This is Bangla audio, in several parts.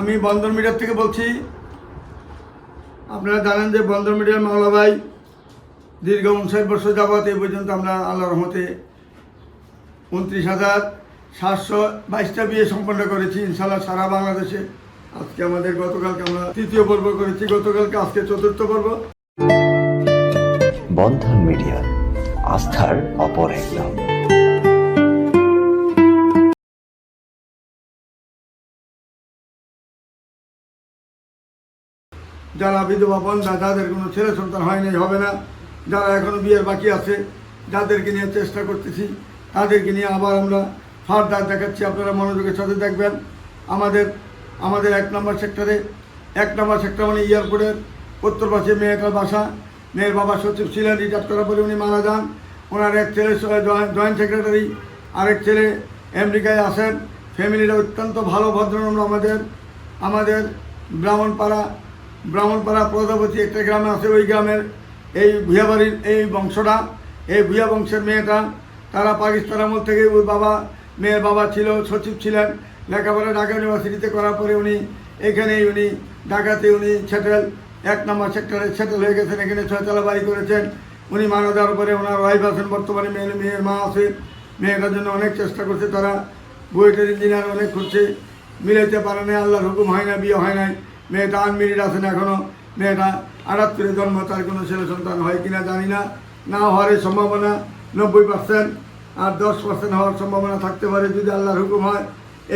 আমি বন্দর মিডিয়ার থেকে বলছি, আপনারা জানেন যে বন্দর মিডিয়ার মাওলা ভাই দীর্ঘ উনষাট বছর যাবৎ এই পর্যন্ত আমরা আল্লাহ রহমতে উনত্রিশ হাজার সাতশো বাইশটা বিয়ে সম্পন্ন করেছি ইনশাল্লাহ সারা বাংলাদেশে। আজকে আমাদের গতকালকে আমরা তৃতীয় পর্ব করেছি, গতকালকে আজকে চতুর্থ পর্ব। বন্ধন মিডিয়া, আস্থার অপর এক নাম। যারা বিধবা বন্ধা যাদের কোনো ছেলে সন্তান হয় নাই, হবে না। যারা এখনও বিয়ের বাকি আছে, যাদেরকে নিয়ে চেষ্টা করতেছি, তাদেরকে নিয়ে আবার আমরা ফার্দার দেখাচ্ছি। আপনারা মনোযোগের সাথে দেখবেন। আমাদের আমাদের এক নম্বর সেক্টরে, এক নম্বর সেক্টর মানে এয়ারপোর্টের উত্তর পাশে মেয়েটার বাসা। মেয়ের বাবা সচিব ছিলেন করার পরে উনি মারা যান। ওনার এক ছেলে জয়েন্ট সেক্রেটারি। আরেক ছেলে আমেরিকায় আসেন ফ্যামিলিটা অত্যন্ত ভালো, ভদ্রনম্র আমাদের আমাদের ব্রাহ্মণপাড়া ব্রাহ্মণপাড়া প্রজাপতি একটা গ্রামে আছে ওই গ্রামের। এই ভুয়াবাড়ির এই বংশটা, এই ভুয়া বংশের মেয়েটা, তারা পাকিস্তান আমল থেকে ওই বাবা, মেয়ের বাবা ছিল, সচিব ছিলেন, লেখাপড়া ঢাকা ইউনিভার্সিটিতে করার পরে উনি, এখানেই উনি, ঢাকাতে উনি সেটেল, এক নম্বর সেক্টরে সেটেল হয়ে গেছেন, এখানে ছয়তলা বাড়ি করেছেন। উনি মারা যাওয়ার পরে ওনার ওয়াইফ আছেন, বর্তমানে মেয়ের মেয়ের মা আছে। মেয়েটার জন্য অনেক চেষ্টা করছে তারা, বুয়েটের ইঞ্জিনিয়ার অনেক করছে। মিলাইতে পারে না আল্লাহর হুকুম হয় না বিয়ে হয় নাই। মেয়েটা আনমেরিড আছেন এখনও মেয়েটা আটাত্তরে জন্ম, তার কোনো ছেলে সন্তান হয় কিনা জানি না। না হওয়ার সম্ভাবনা নব্বই পার্সেন্ট আর দশ পার্সেন্ট হওয়ার সম্ভাবনা থাকতে পারে যদি আল্লাহর হুকুম হয়।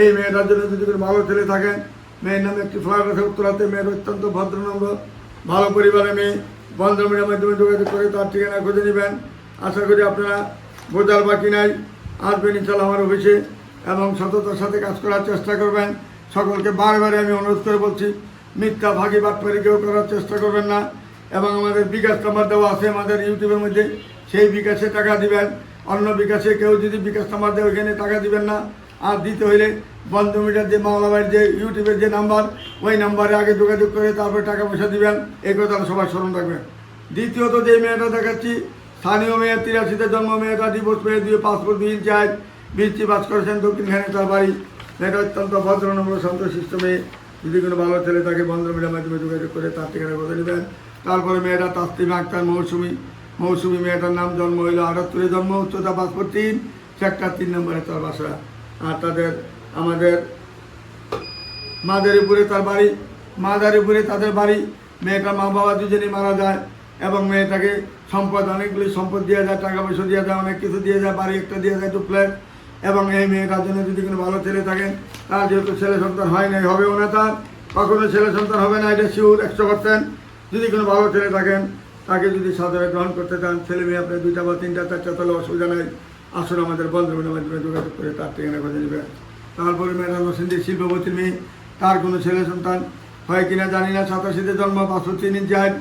এই মেয়েটার জন্য যদি কোনো ভালো ছেলে থাকেন মেয়ের নামে একটি ফ্ল্যাট আছে উত্তরাতে, মেয়ের অত্যন্ত ভদ্রনম্র ভালো পরিবারে মেয়ে। বন্ধ মিডিয়ার মাধ্যমে যোগাযোগ করে তার ঠিকানা খুঁজে নেবেন। আশা করি আপনারা বোঝার বাকি নাই। আসবেন ইনশাল্লাহ আমার অফিসে এবং সততার সাথে কাজ করার চেষ্টা করবেন। সকলকে বারবারে আমি অনুরোধ করে বলছি মিথ্যা ভাগি বাটপারি কেউ করার চেষ্টা করবেন না। এবং আমাদের বিকাশ নাম্বার দেওয়া আছে আমাদের ইউটিউবের মধ্যে। সেই বিকাশে টাকা দিবেন। অন্য বিকাশে কেউ যদি বিকাশ নাম্বার দেয় ওইখানে টাকা দিবেন না। আর দিতে হইলে বন্ধ মিটার যে মাওলাবাইয়ের যে ইউটিউবের যে নাম্বার, ওই নাম্বারে আগে যোগাযোগ করে তারপরে টাকা পয়সা দিবেন। এই কথা সবাই স্মরণ রাখবেন। দ্বিতীয়ত যে মেয়েটা দেখাচ্ছি, স্থানীয় মেয়ে, তিরাশিতে জন্ম, মেয়েটা ডিভোর্স মেয়ে দিয়ে পাসপোর্ট ইঞ্চি হাইট বৃষ্টি বাস করেছেন দক্ষিণখানে তার বাড়ি। মেয়েটা অত্যন্ত ভদ্রনম্র সন্তশিষ্ট মেয়ে। যদি কোনো ভালো ছেলে তাকে বন্ধ মিডিয়ার মাধ্যমে যোগাযোগ করে তার ঠিকানা বলে নেবেন তারপরে মেয়েটা তাস্তিমা আক্তার মৌসুমি। মৌসুমি মেয়েটার নাম জন্ম হইল আটাত্তরে, জন্ম উচ্চতা পাসপোর্ট তিন সেক্টর তিন নম্বরে তার বাসা। আর তাদের, আমাদের মাদারীপুরে তার বাড়ি, মাদারীপুরে তাদের বাড়ি। মেয়েটার মা বাবা দুজনেই মারা যায় এবং মেয়েটাকে সম্পদ, অনেকগুলি সম্পদ দেওয়া যায়, টাকা পয়সা দেওয়া যায়, অনেক কিছু দিয়ে যায়, বাড়ি একটা দিয়ে যায়, দু ফ্ল্যাট। এবং এই মেয়েটার জন্য যদি কোনো ভালো ছেলে থাকেন, তার যেহেতু ছেলে সন্তান হয় নাই, হবেও না তার। কখনো ছেলে সন্তান হবে না, এটা শিউর একশো পার্সেন্ট যদি কোনো ভালো ছেলে থাকেন, তাকে যদি সাদরে গ্রহণ করতে চান, ছেলে মেয়ে আপনি দুইটা বা তিনটা, চারটা, তাহলে অসুবিধা নাই। আসুন আমাদের বন্ধুদের মাধ্যমে যোগাযোগ করে তার ঠিকানা খুঁজে নেবেন। তারপরে মেয়েটা নসিন্দির শিল্পপতির মেয়ে। তার কোনো ছেলে সন্তান হয় কিনা জানি না। সাতাশিতে জন্ম পাঁচশো তিন ইঞ্চি হাইট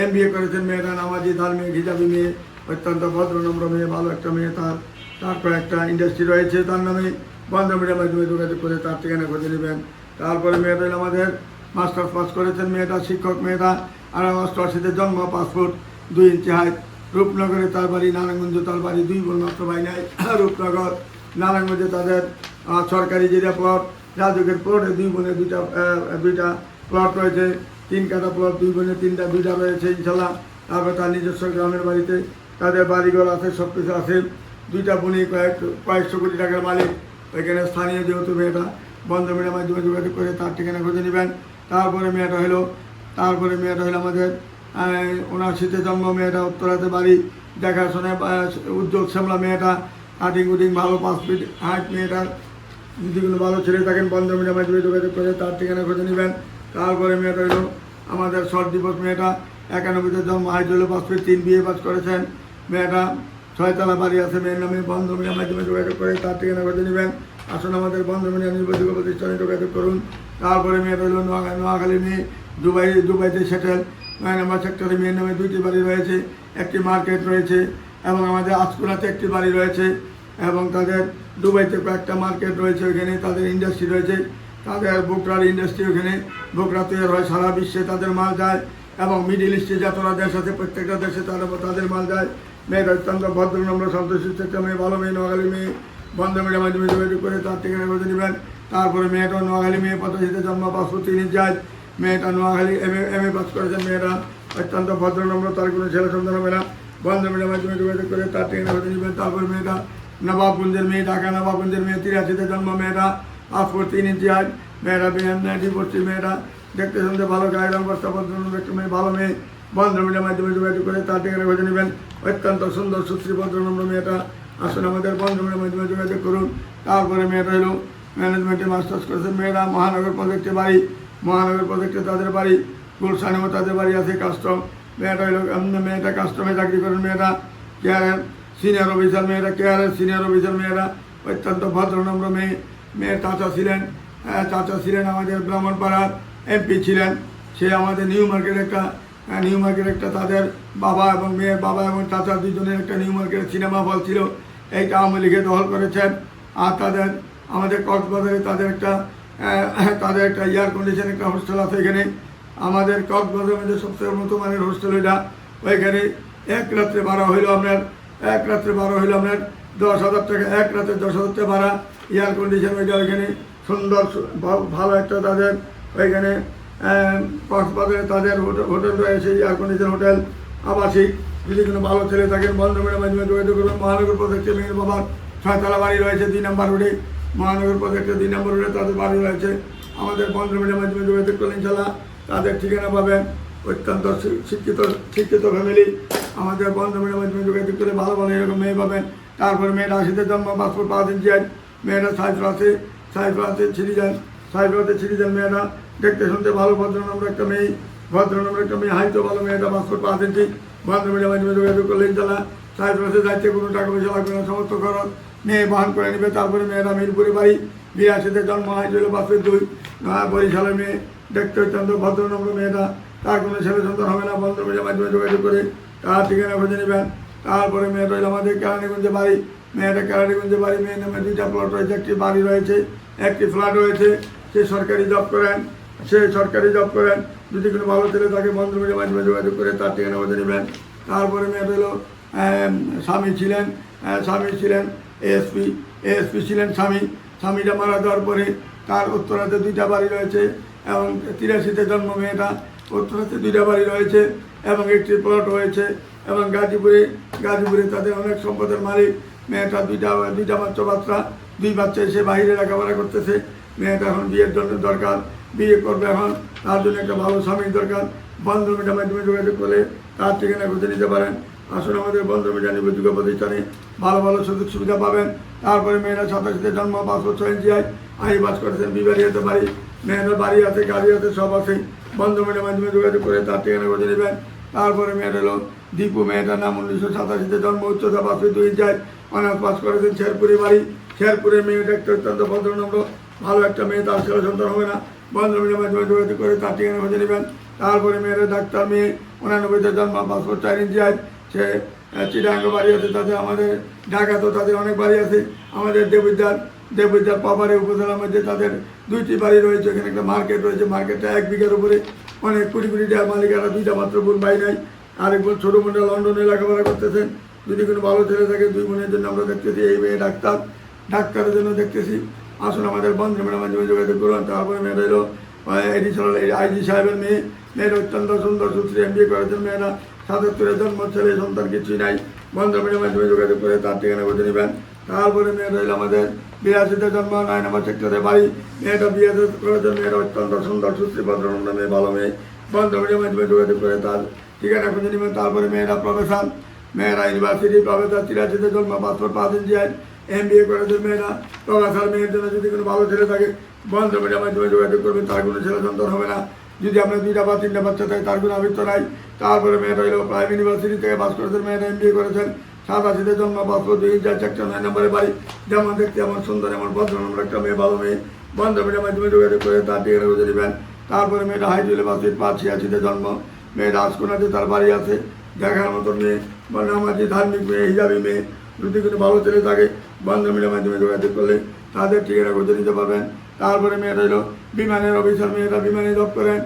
এম বিএ করেছেন মেয়েটা নামাজি, ধার্মিক, হিজাবি মেয়ে। অত্যন্ত ভদ্র, নম্র মেয়ে, ভালো একটা মেয়ে তার। তারপর একটা ইন্ডাস্ট্রি রয়েছে, তার নামে বন্ধ মিডিয়ার মাধ্যমে যোগাযোগ করে তার ঠিকানা খুঁজে নেবেন। তারপরে হলো আমাদের মাস্টার্স পাস করেছেন, মেয়েটা শিক্ষক, মেয়েটা আর অষ্টআশিতে জন্ম পাসপোর্ট দুই ইঞ্চি হাইট রূপনগরে তার বাড়ি, নারায়ণগঞ্জ তার বাড়ি, দুই বোন মাত্র ভাই নাই। রূপনগর, নারায়ণগঞ্জে তাদের সরকারি যেটা প্লট রাজুকের প্লটে দুই বোনের দুইটা দুইটা প্লট রয়েছে। তিন কাটা প্লট দুই বোনের তিনটা দুইটা রয়েছে ইনশাল্লাহ তারপর তার নিজস্ব গ্রামের বাড়িতে তাদের বাড়িঘর আছে সব কিছু আছে। দুইটা বোনই কয়েক কয়েকশো কোটি টাকার মালিক। এখানে স্থানীয় যেহেতু মেয়েটা, বন্ধ মেয়ের মাধ্যমে যোগাযোগ করে তার ঠিকানা খুঁজে নেবেন। তারপরে মেয়েটা হলো, তারপরে মেয়েটা হলো আমাদের ওনার শীতে জন্ম মেয়েটা উত্তরাতে বাড়ি। দেখাশোনায় উজ্জ্বল শ্যামলা মেয়েটা কাটিং কুটিং ভালো পাঁচ ফিট হাইট মেয়েটার যদি কোনো ভালো ছেলে থাকেন, বন্ধ মিডিয়ার মাধ্যমে যোগাযোগ করে তার ঠিকানা খুঁজে নেবেন। তারপরে মেয়েটা হলো আমাদের শর্ট দিবস মেয়েটা। একানব্বইতে জন্ম, হাইট হলো পাঁচ ফিট তিন, বিয়ে পাস করেছেন। মেয়েটা ছয়তলা বাড়ি আছে, মেয়ের নামে বন্ধ মিডিয়ার মাধ্যমে যোগাযোগ করে, তার ঠিকানা খুঁজে নেবেন। আসুন আমাদের বন্ধ মিডিয়া নির্বাচিত প্রতিষ্ঠানে যোগাযোগ করুন। তারপরে মেয়েটা হলো নোয়া নোয়াখালী মেয়ে, দুবাই দুবাইতে সেটেল নয় নম্বর সেক্টরে মেয়ের নামে দুইটি বাড়ি রয়েছে, একটি মার্কেট রয়েছে, এবং আমাদের আজকুলাতে একটি বাড়ি রয়েছে, এবং তাদের দুবাইতে কয়েকটা মার্কেট রয়েছে ওইখানে, তাদের ইন্ডাস্ট্রি রয়েছে। তাদের বোকরার ইন্ডাস্ট্রি ওখানে বোকরা তৈরি হয় সারা বিশ্বে, তাদের মাল যায়, এবং মিডিল ইস্টে যতটা দেশ আছে, প্রত্যেকটা দেশে তারা তাদের মাল যায়। মেয়ের অত্যন্ত ভদ্র, নম্র সন্তোষিত মেয়ে, ভালো মেয়ে, নোয়াখালী মেয়ে, বন্ধ মিডিয়ার মাধ্যমে যোগাযোগ করে তার ঠিকানা খুঁজে নেবেন। তারপরে মেয়েটা নোয়াখালী মেয়ে পঁচাশিতে জন্ম পাসপোর্ট তিনি যায় মেয়েটা Noakhali M A M A pass করেছেন মেয়েরা। অত্যন্ত ভদ্রনম্র তার কোনো ছেলে সন্তান হবে না। বন্ধ মিডিয়ার মাধ্যমে যোগাযোগ করে তার ঠিকানা হতে নেবেন। তারপরে মেয়েটা নবাবগঞ্জের মেয়ে, ঢাকা নবাবগঞ্জের মেয়ে, তিরাশিতে জন্ম মেয়েটা পাসপোর্ট তিন আজ মেয়েরা বিএম নাইনটি পড়ছি মেয়েরা। দেখতে শুনতে ভালো গায়ে রঙ বস্তা ভদ্রনম্র একটু মেয়ে, ভালো মেয়ে। বন্ধ মিডিয়ার মাধ্যমে যোগাযোগ করে তার ঠিকানা হতে নেবেন। অত্যন্ত সুন্দর সুশ্রী ভদ্রনম্র মেয়েটা। আসুন আমাদের বন্ধ মিডিয়ার মাধ্যমে যোগাযোগ করুন। তারপরে মেয়েটা হলো ম্যানেজমেন্টে মাস্টার্স করেছে মেয়েরা, মহানগর প্রজেক্টে বাড়ি, মহানগর প্রজেক্টে তাদের বাড়ি, গুলশানেও তাদের বাড়ি আছে কাস্টম মেয়েটা এমনি মেয়েটা কাস্টমে চাকরি করেন মেয়েরা কেয়ারের সিনিয়র অফিসার মেয়েরা কেয়ারের সিনিয়র অফিসার মেয়েরা, অত্যন্ত ভদ্রনম্র মেয়ে, মেয়ের চাচা ছিলেন চাচা ছিলেন আমাদের ব্রাহ্মণপাড়ার এমপি ছিলেন। সে আমাদের নিউ মার্কেট একটা নিউ মার্কেট একটা তাদের বাবা এবং মেয়ের বাবা এবং চাচা দুজনের একটা নিউ মার্কেটের সিনেমা হল ছিল। এইটা আওয়ামী লীগে দখল করেছেন আর তাদের, আমাদের কক্সবাজারে তাদের একটা তাদের একটা এয়ার কন্ডিশন একটা হোস্টেল আছে এখানে। আমাদের কক্সবাজারের মধ্যে সবচেয়ে উন্নত মানের হোস্টেল ওইটা। ওইখানে এক রাত্রে ভাড়া হইল আপনার, এক রাত্রে ভাড়া হইল আপনার দশ হাজার টাকা, এক রাতে দশ হাজার টাকা ভাড়া। এয়ার কন্ডিশন ওইটা ওইখানে সুন্দর, ভালো একটা তাদের। ওইখানে কক্সবাজারে তাদের হোটেল রয়েছে এয়ার কন্ডিশন হোটেল। আবাসিক, যদি কোনো ভালো ছেলে থাকেন, বন্ধ মেয়ের মাধ্যমে যোগাযোগ করবেন মহানগর প্রজেক্টে মেয়ের বাবার ছয়তলা বাড়ি রয়েছে, দুই নম্বর রোডে। মহানগর প্রজেক্টে দুই নম্বর রোডে তাদের বাড়ি রয়েছে। আমাদের বন্ধ মেয়ের মাধ্যমে যোগাযোগ করলে ইনশাল্লাহ তাদের ঠিকানা পাবেন অত্যন্ত শিক্ষিত শিক্ষিত ফ্যামিলি আমাদের বন্ধ মেয়ের মাধ্যমে যোগাযোগ করে ভালো ভালো এরকম মেয়ে পাবেন। তারপর মেয়েরা আশিতে জন্ম, পাসপোর্ট দিন যায় মেয়েরা সাইফর আছে সাইফর আছে ছিঁড়ি যান ছিঁড়ি যান মেয়েরা, দেখতে শুনতে ভালো ভদ্রনম্র একটা মেয়ে, ভদ্রনম্র একটা মেয়ে হাইতো ভালো, মেয়েটা পাসপোর্ট পাওয়া দিচ্ছি বন্ধ মেয়ের মাধ্যমে যোগাযোগ করলে ইনশাল্লাহ সাইফর আছে যাইতে কোনো টাকা পয়সা লাগবে না, সমস্ত খরচ মেয়ে বহন করে নেবে, তারপরে মেয়েরা মিরপুরে বাড়ি বিরাশিতে জন্ম হয় ছিল বাসের দুই বরিশালের মেয়ে, দেখতে অত্যন্ত ভদ্রনম্র মেয়েটা। তার কোনো ছেলে সন্তান হবে না বন্ধ মেয়ের মাধ্যমে যোগাযোগ করে তার ঠিকানা খুঁজে নেবেন। তারপরে মেয়েটা হলো আমাদের কেরানীগঞ্জে বাড়ি, মেয়েটা কেরানীগঞ্জে বাড়ি, মেয়ের নামে দুইটা প্লট রয়েছে, একটি বাড়ি রয়েছে, একটি ফ্ল্যাট রয়েছে। সে সরকারি জব করেন সে সরকারি জব করেন যদি কোনো ভালো ছেলে তাকে বন্ধ মেয়ের মাধ্যমে যোগাযোগ করে তার ঠিকানা খুঁজে নেবেন। তারপরে হলো আহ, স্বামী ছিলেন স্বামী ছিলেন এএসপি এএসপি ছিলেন স্বামী। স্বামীটা মারা যাওয়ার পরে তার উত্তরাতে দুইটা বাড়ি রয়েছে এবং তিরাশিতে জন্ম মেয়েটা উত্তরাতে দুইটা বাড়ি রয়েছে এবং একটি প্লট রয়েছে এবং গাজীপুরে গাজীপুরে তাদের অনেক সম্পদের মালিক। মেয়েটা দুইটা দুইটা মাত্র বাচ্চা দুই বাচ্চা এসে বাইরে লেখাপড়া করতেছে। মেয়েটা এখন বিয়ের জন্য দরকার, বিয়ে করবে এখন, তার জন্য একটা ভালো স্বামীর দরকার। বন্ধ মিডিয়ার মাধ্যমে যোগাযোগ করলে তার ঠিকানা খুঁজে নিতে পারেন। আসলে আমাদের বন্ধ মিডিয়া নিবেদিত প্রতিষ্ঠানে ভালো ভালো সুযোগ সুবিধা পাবেন। তারপরে মেয়েরা সাতাশিতে জন্ম, পাঁচ বছর ইঞ্চিয়ায় আই বাস করেছেন বিবাড়ি হতে পারি। মেয়েদের বাড়ি আছে, গাড়ি আছে, সব আছে। বন্ধ মিডিয়ার মাধ্যমে যোগাযোগ করে তার ঠিকানা খুঁজে নেবেন। তারপরে মেয়েটা হলো দীপু, মেয়েটার নাম উনিশশো সাতাশিতে জন্ম, উচ্চতা পাঁচ ফিট দুই ইঞ্চায় অনার্স পাস করেছেন শেরপুরে বাড়ি। শেরপুরের মেয়ে দেখতে অত্যন্ত ভদ্রনম্র ভালো একটা মেয়ে, তার ছেলে সন্তান হবে না। বন্ধ মিডিয়ার মাধ্যমে যোগাযোগ করে তার ঠিকানা খুঁজে নেবেন। তারপরে মেয়েরা ডাক্তার, মেয়ে উনানব্বইতে জন্ম পাসপোর্ট চার ইঞ্চিয়ায় সে চিটাঙ্গ বাড়ি আছে তাদের আমাদের ঢাকাতেও তাদের অনেক বাড়ি আছে। আমাদের দেববিদ্যার দেববিদ্যার পাপারে উপজেলার মধ্যে তাদের দুইটি বাড়ি রয়েছে। এখানে একটা মার্কেট রয়েছে, মার্কেটটা এক বিঘার উপরে। অনেক কুড়ি কোটি টাকা মালিকারা দুইটা মাত্র বোন, ভাই নাই। আরেক বোন ছোটো বোনটা লন্ডনে লেখাপড়া করতেছেন। যদি কোনো ভালো ছেলে থাকে, দুই বোনের জন্য আমরা দেখতেছি, এই মেয়ে ডাক্তার। ডাক্তারের জন্য দেখতেছি। আসুন আমাদের বন্ধু মেয়ের মাধ্যমে যোগাযোগ করুন তারপরে মেয়েরা এলো। এডিশনাল আইজি সাহেবের মেয়ে। মেয়ের অত্যন্ত সুন্দর সুশ্রী এম বিয়ে করেছেন মেয়েরা সাতাত্তরের জন্ম ছেলে, সন্তান কিছুই নাই। বন্ধ মেয়ের মাধ্যমে যোগাযোগ করে তার ঠিকানা বুঝে নেবেন। তারপরে মেয়েটা হইল আমাদের। বিরাশিতে জন্ম, নয় নম্বর সেক্টরে বাড়ি। মেয়েটা বিয়ে করেছেন মেয়েটা অত্যন্ত সুন্দর সুশ্রী ভদ্রনন্দ মেয়ে, ভালো মেয়ে। বন্ধ মেয়ের মাধ্যমে যোগাযোগ করে তার ঠিকানা খুঁজে নেবেন। তারপরে মেয়েরা প্রফেশন মেয়েরা ইউনিভার্সিটি প্রফেসর, তিরাশিতে জন্ম পাসপোর্ট পাঁচ ইঞ্চি এম বিএ করেছে মেয়েরা প্রফেসর মেয়ের জন্য যদি কোনো ভালো ছেলে থাকে, বন্ধ মেয়ের মাধ্যমে যোগাযোগ করবেন তার কোনো ছেলে সন্তান হবে না। যদি আপনার দুইটা বা তিনটা বাচ্চা থাকে, তার কোনো আবৃত্ত নাই। তারপরে মেয়েটা হলো প্রাইম ইউনিভার্সিটি থেকে পাস করেছেন মেয়েরা এম বিএ করেছেন। সাতাশিতে জন্ম পাসপোর্ট দুই চার চারটা নয় নম্বরে বাড়ি। যেমন দেখতে এমন সুন্দর, এমন ভদ্র নম্বর একটা মেয়ে, ভালো মেয়ে। বন্ধ মেয়ের মাধ্যমে যোগাযোগ করে তার ঠিকানা খুঁজে নেবেন। তারপরে মেয়েটা হাইজুলে বাসির পাঁচ, ছিয়াশিতে জন্ম। মেয়ে আছে, তার বাড়ি আছে, দেখার মতন মেয়ে। বা নামাজি ধার্মিক মেয়ে, হিজাবি মেয়ে যদি কোনো ভালো ছেলে থাকে বন্ধ মিলের মাধ্যমে যোগাযোগ করলে তাদের ঠিকানা খুঁজে নিতে পারবেন। তারপরে মেয়েটা হলো বিমানের অফিসার মেয়েরা বিমানে জব করেন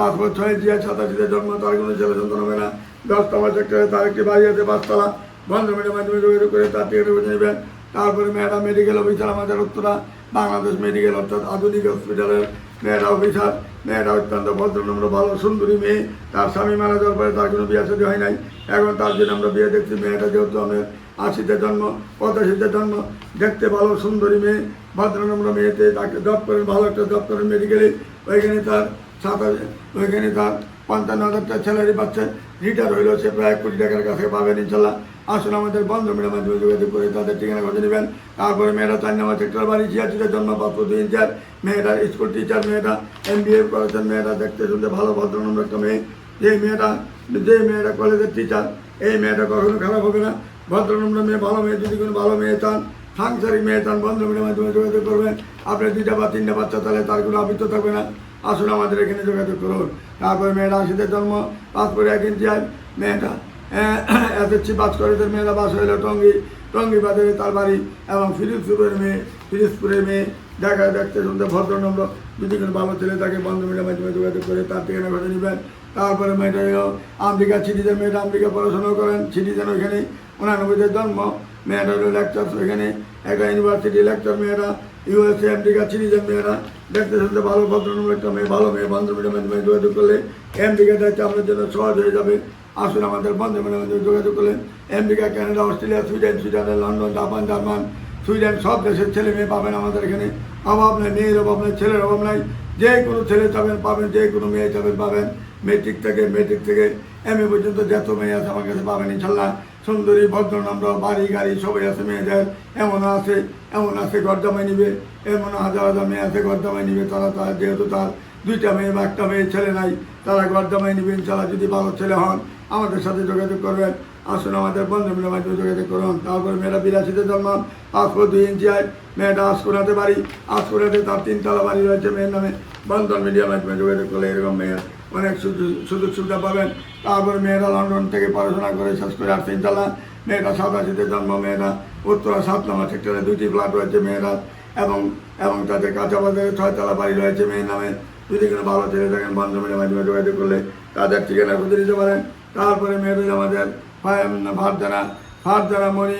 পাসপোর্ট ছয়, জিয়া সাতাশিতে জন্ম, তার কোনো ছেলে সন্তান হবে না। দশতলা সেক্টরে তার একটি বাড়ি আছে পাঁচতলা। বন্ধ মিলের মাধ্যমে যোগাযোগ করে তার ঠিকানা খুঁজে নেবেন। তারপরে মেয়েরা মেডিকেল অফিসার আমাদের উত্তরা, বাংলাদেশ মেডিকেল অর্থাৎ আধুনিক হসপিটালের মেয়েরা অফিসার মেয়েরা অত্যন্ত ভদ্রনম্র ভালো, সুন্দরী মেয়ে। তার স্বামী মারা যাওয়ার পরে তার কোনো বিয়ে শাদী হয় নাই। এখন তার জন্য আমরা বিয়ে দেখছি। মেয়েটা যেহেতু আমার আশিতে জন্ম, পঁচাশিতে জন্ম, দেখতে ভালো, সুন্দরী মেয়ে ভদ্রনম্র মেয়েতে তাকে জব করেন, ভালো একটা জব করেন মেডিকেলে ওইখানে তার সাত হাজার ওইখানে তার পঞ্চান্ন হাজার টাকা স্যালারি পাচ্ছে রিটায়ার হইলেও সে প্রায় কোটি টাকার কাছে পাবেন ইনশাল্লাহ। আসলে আমাদের বন্ধ মেয়ের মাধ্যমে যোগাযোগ করে তাদের ঠিকানা খুঁজে নেবেন। তারপরে মেয়েরা চার নম্বর সেক্টর বাড়ি, ছিয়াশিতে জন্ম পাত্র দুই ইঞ্চার মেয়েরা স্কুল টিচার মেয়েরা এম বি এ করেছেন, মেয়েরা দেখতে শুনতে ভালো ভদ্রনম্র একটা মেয়ে। যে মেয়েটা যে মেয়েরা কলেজের টিচার এই মেয়েটা কখনো খারাপ হবে না। ভদ্রনম্র মেয়ে, ভালো মেয়ে, যদি কোনো ভালো মেয়ে চান, সাংসারিক মেয়ে চান বন্ধ মেয়ের মাধ্যমে যোগাযোগ করবেন। আপনি দুইটা বা তিনটা বাচ্চা তাহলে তার কোনো আবৃত্ত থাকবে না। আসুন আমাদের এখানে যোগাযোগ করুন। তারপরে মেয়েরা আশিতে জন্ম, পাসপোর্ট এক ইঞ্চি হয় মেয়েটা এসএসসি পাস করেছে মেয়েরা বাস হইল টঙ্গি। টঙ্গি বাজারে তার বাড়ি এবং ফিরিজপুরের মেয়ে ফিরিজপুরের মেয়ে। দেখা, দেখতে, শুনতে ভদ্রনম্র যদি কোনো ভালো ছেলে তাকে বন্ধ মেয়ের মাধ্যমে যোগাযোগ করে তার ঠিকানা ঘটে নেবেন। তারপরে মেয়েটা আমেরিকা সিটিজেন মেয়েটা আমেরিকা পড়াশোনা করেন। সিটিজেন ওইখানে উনানব্বইতে জন্ম। মেয়েটা হলো লেকচার এখানে একটা ইউনিভার্সিটি লেকচার মেয়েরা ইউএসএ আমেরিকা সিটিজেন মেয়েরা দেখতে শুনতে ভালো ভদ্রনম্র একটা মেয়ে, ভালো মেয়ে, বন্ধ মেয়ের মাধ্যমে যোগাযোগ করলে আমেরিকা যাইতে আপনার জন্য সহজ হয়ে যাবে। আসুন আমাদের বন্ধ মেয়ের মাধ্যমে যোগাযোগ করলেন America Canada Australia Sweden Sweden London Japan German Sweden সব দেশের ছেলে মেয়ে পাবেন আমাদের এখানে। অভাব নাই, মেয়ের অভাব নাই, ছেলের অভাব নাই। যে কোনো ছেলে চাবেন পাবেন, যে কোনো মেয়ে চাবেন পাবেন। মেট্রিক থেকে মেট্রিক থেকে এম এ পর্যন্ত যত মেয়ে আছে আমার কাছে পাবেন ইনশাল্লাহ। সুন্দরী ভদ্রনম্র বাড়ি, গাড়ি, সবাই আছে মেয়েদের এমন আছে এমন আছে, ঘর জামাই নিবে, এমন হাজার হাজার মেয়ে আছে, ঘর জামাই নিবে, তারা তার, যেহেতু তার দুইটা মেয়ে বা একটা মেয়ে ছেলে নাই, তারা ঘর জামাই নিবে ইনশাল্লাহ যদি ভালো ছেলে হন, আমাদের সাথে যোগাযোগ করবেন। আসুন আমাদের বন্ধু মিলের মাধ্যমে যোগাযোগ করুন। তারপরে মেয়েরা বিরাশিতে জন্মান পাসপোর্ট দুই ইঞ্চি আয়, মেয়েটা আসকোনাতে বাড়ি আসকোনাতে তার তিনতলা বাড়ি রয়েছে মেয়ের নামে। বন্ধন মিডিয়ার মাধ্যমে যোগাযোগ করলে এরকম মেয়ের অনেক সুযোগ সুবিধা পাবেন। তারপরে মেয়েরা লন্ডন থেকে পড়াশোনা করে শেষ করে আসছে ইনশাল্লাহ মেয়েটা সাতাশিতে জন্ম, মেয়েরা উত্তরা সাত নম্বর সেক্টরে দুটি ফ্ল্যাট রয়েছে মেয়েরা এবং এবং তাদের কাঁচা বাজারে ছয়তলা বাড়ি রয়েছে মেয়ের নামে। যদি কোনো ভালো ছেলে থাকেন, বন্ধ মিডিয়ার মাধ্যমে যোগাযোগ করলে তাদের ঠিকানা খুঁজে দিতে পারেন। তারপরে মেয়েদের আমাদের ভারদানা ভারদানা মণি,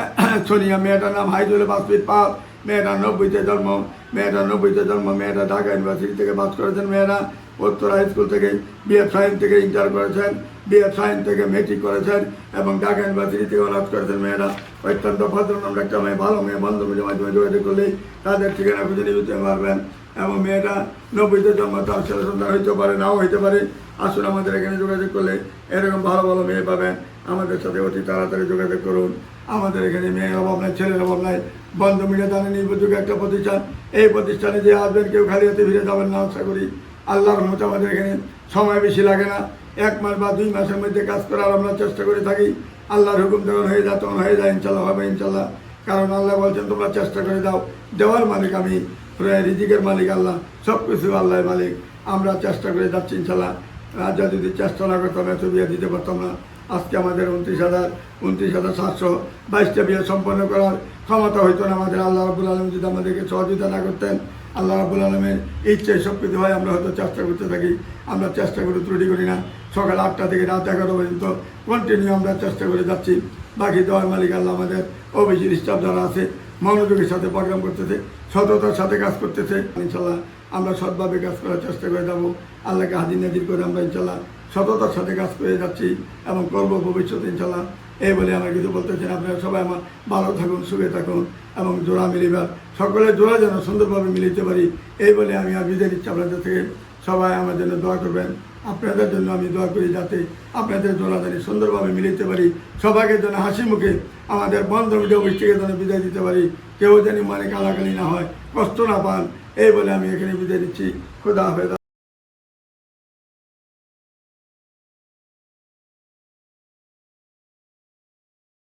সোনিয়া, মেয়েটার নাম হাইজুলে বাসপিট পাল। মেয়েটা নব্বইতে জন্ম, মেয়েটা নব্বইতে জন্ম, মেয়েটা ঢাকা ইউনিভার্সিটি থেকে পাস করেছেন মেয়েরা। উত্তর স্কুল থেকে বিএফ সায়েন্স থেকে ইন্টার করেছেন বিএফ সায়েন্স থেকে মেট্রিক করেছেন এবং ঢাকা ইউনিভার্সিটি থেকে অনার্স করেছেন মেয়েরা। অত্যন্ত ভদ্রনাম একটা মেয়ে, ভালো মেয়ে বন্ধু মিলে মাধ্যমে যোগাযোগ করলেই তাদের ঠিকানা খুঁজে নিয়ে যেতে পারবেন। এবং মেয়েটা নব্বইতে জন্ম, তার ছেলে সন্তান হইতে পারে, নাও হইতে পারে। আসুন আমাদের এখানে যোগাযোগ করলে এরকম ভালো ভালো মেয়ে পাবেন। আমাদের সাথে অতি তাড়াতাড়ি যোগাযোগ করুন। আমাদের এখানে মেয়ের অভাব নাই, ছেলের অভাব নাই। বন্ধ মিলে দানে নির্ভরযোগ্য একটা প্রতিষ্ঠান। এই প্রতিষ্ঠানে যে আসবেন, কেউ খালি হাতে ফিরে যাবেন না, আশা করি। আল্লাহর মতো আমাদের এখানে সময় বেশি লাগে না। এক মাস বা দুই মাসের মধ্যে কাজ করার আমরা চেষ্টা করে থাকি। আল্লাহর হুকুম যখন হয়ে যায়, তখন হয়ে যায়, ইনশাল্লাহ হবে, ইনশাল্লাহ। কারণ আল্লাহ বলছেন, তোমরা চেষ্টা করে দাও। দেওয়ার মালিক আমি রিজিকের মালিক আল্লাহ সব কিছু আল্লাহ মালিক। আমরা চেষ্টা করে যাচ্ছি, ইনশাল্লাহ। রাজা যদি চেষ্টা না করতাম, এত বিয়ে দিতে পারতাম না। আজকে আমাদের উনত্রিশ হাজার উনত্রিশ হাজার সাতশো বাইশটা বিয়ে সম্পন্ন করার ক্ষমতা হইতো না। আমাদের আল্লাহ রাবুল আলম যদি আমাদেরকে সহযোগিতা না করতেন আল্লাহ রাবুল আলমের ইচ্ছায় সব কিছু হয় আমরা হয়তো চেষ্টা করতে থাকি, আমরা চেষ্টা করে ত্রুটি করি না। সকাল আটটা থেকে রাত এগারো পর্যন্ত কন্টিনিউ আমরা চেষ্টা করে যাচ্ছি। বাকি দেওয়ার মালিক আল্লাহ আমাদের অফিসের স্টাফ যারা আছে, মনোযোগের সাথে প্রোগ্রাম করতেছে, সততার সাথে কাজ করতেছে। ইনশাল্লাহ আমরা সৎভাবে কাজ করার চেষ্টা করে যাব। আল্লাহকে হাজির নাজির করে আমরা ইনশাল্লাহ সততার সাথে কাজ করে যাচ্ছি এবং করব ভবিষ্যতে ইনশাল্লাহ এই বলে আমরা কিছু বলতেছেন আপনারা সবাই আমার ভালো থাকুন, সুখে থাকুন এবং জোড়া মিলিবার সকলের জোড়া যেন সুন্দরভাবে মিলিতে পারি, এই বলে আমি আর বিদায় নিচ্ছি। আপনাদের থেকে সবাই আমার জন্য দোয়া করবেন। আপনাদের জন্য আমি দোয়া করি যাতে আপনাদের জোড়া জানি সুন্দরভাবে মিলিতে পারি। সবাইকে যেন হাসি মুখে আমাদের বন্ধ মিডিয়া অফিস যেন বিদায় দিতে পারি। কেউ যেন মানে কালাকালি না হয়, কষ্ট না পান, এই বলে আমি এখানে বিদায় দিচ্ছি খুদা হাফেজ।